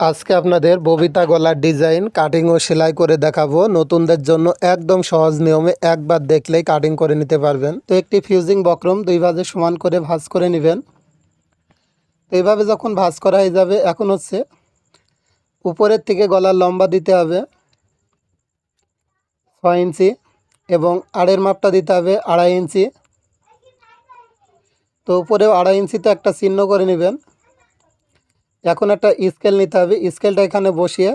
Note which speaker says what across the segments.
Speaker 1: আজকে আপনাদের ববিতা গলার ডিজাইন কাটিং ও সেলাই করে দেখাবো। নতুনদের জন্য একদম সহজ নিয়মে একবার দেখলেই কাটিং করে নিতে পারবেন। তো একটি ফিউজিং বক্রম দুই ভাজে সমান করে ভাজ করে নেবেন। তো এইভাবে যখন ভাঁজ করা হয়ে যাবে, এখন হচ্ছে উপরের থেকে গলার লম্বা দিতে হবে ছয় ইঞ্চি এবং আড়ের মাপটা দিতে হবে আড়াই ইঞ্চি। তো উপরেও আড়াই ইঞ্চিতে একটা চিহ্ন করে নেবেন। এখন একটা স্কেল নিতে হবে। স্কেলটা এখানে বসিয়ে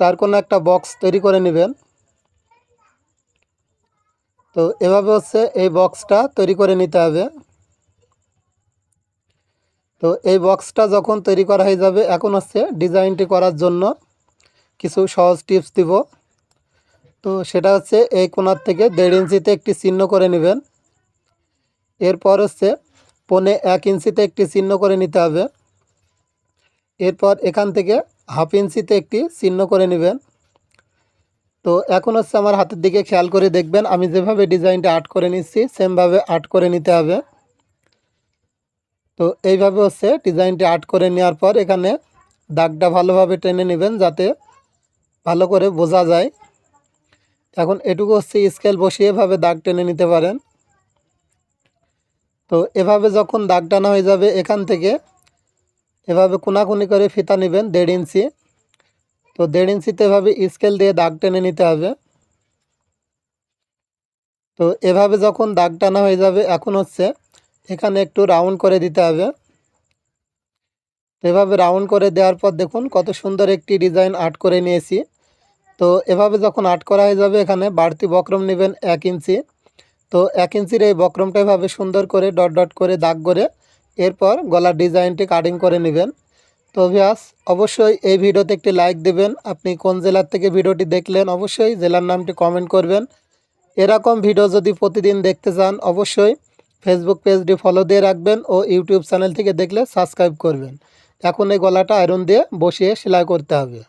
Speaker 1: চার কোনো একটা বক্স তৈরি করে নেবেন। তো এভাবে হচ্ছে এই বক্সটা তৈরি করে নিতে হবে। তো এই বক্সটা যখন তৈরি করা হয়ে যাবে, এখন হচ্ছে ডিজাইনটি করার জন্য কিছু সহজ টিপস দিব। তো সেটা হচ্ছে এই কোণার থেকে দেড় ইঞ্চিতে একটি চিহ্ন করে নেবেন। এরপর হচ্ছে পনে এক ইঞ্চিতে একটি চিহ্ন করে নিতে হবে। এরপর এখান থেকে হাফ ইঞ্চিতে একটি চিহ্ন করে নেবেন। তো এখন হচ্ছে আমার হাতের দিকে খেয়াল করে দেখবেন, আমি যেভাবে ডিজাইনটা আর্ট করে নিচ্ছি, সেমভাবে আর্ট করে নিতে হবে। তো এইভাবে হচ্ছে ডিজাইনটি আর্ট করে নেওয়ার পর এখানে দাগটা ভালোভাবে টেনে নেবেন যাতে ভালো করে বোঝা যায়। এখন এটুকু হচ্ছে স্কেল বসিয়ে এভাবে দাগ টেনে নিতে পারেন। তো এভাবে যখন দাগ টানা হয়ে যাবে এখান থেকে এভাবে কোনাকুনি করে ফিতা নেবেন দেড় ইঞ্চি। তো দেড় ইঞ্চিতে এভাবে স্কেল দিয়ে দাগ টেনে নিতে হবে। তো এভাবে যখন দাগ টানা হয়ে যাবে, এখন হচ্ছে এখানে একটু রাউন্ড করে দিতে হবে। এভাবে রাউন্ড করে দেওয়ার পর দেখুন কত সুন্দর একটি ডিজাইন আর্ট করে নিয়েছি। তো এভাবে যখন আর্ট করা হয়ে যাবে, এখানে বাড়তি বক্রম নেবেন এক ইঞ্চি। তো এক ইঞ্চির এই বক্রমটা এভাবে সুন্দর করে ডট ডট করে দাগ করে এরপর গলার ডিজাইনটি কাটিং করে নেবেন। তো ভিয়াস অবশ্যই এই ভিডিওতে একটি লাইক দেবেন। আপনি কোন জেলার থেকে ভিডিওটি দেখলেন, অবশ্যই জেলার নামটি কমেন্ট করবেন। এরকম ভিডিও যদি প্রতিদিন দেখতে চান, অবশ্যই ফেসবুক পেজটি ফলো দিয়ে রাখবেন ও ইউটিউব চ্যানেল থেকে দেখলে সাবস্ক্রাইব করবেন। এখন এই গলাটা আয়রন দিয়ে বসিয়ে সেলাই করতে হবে।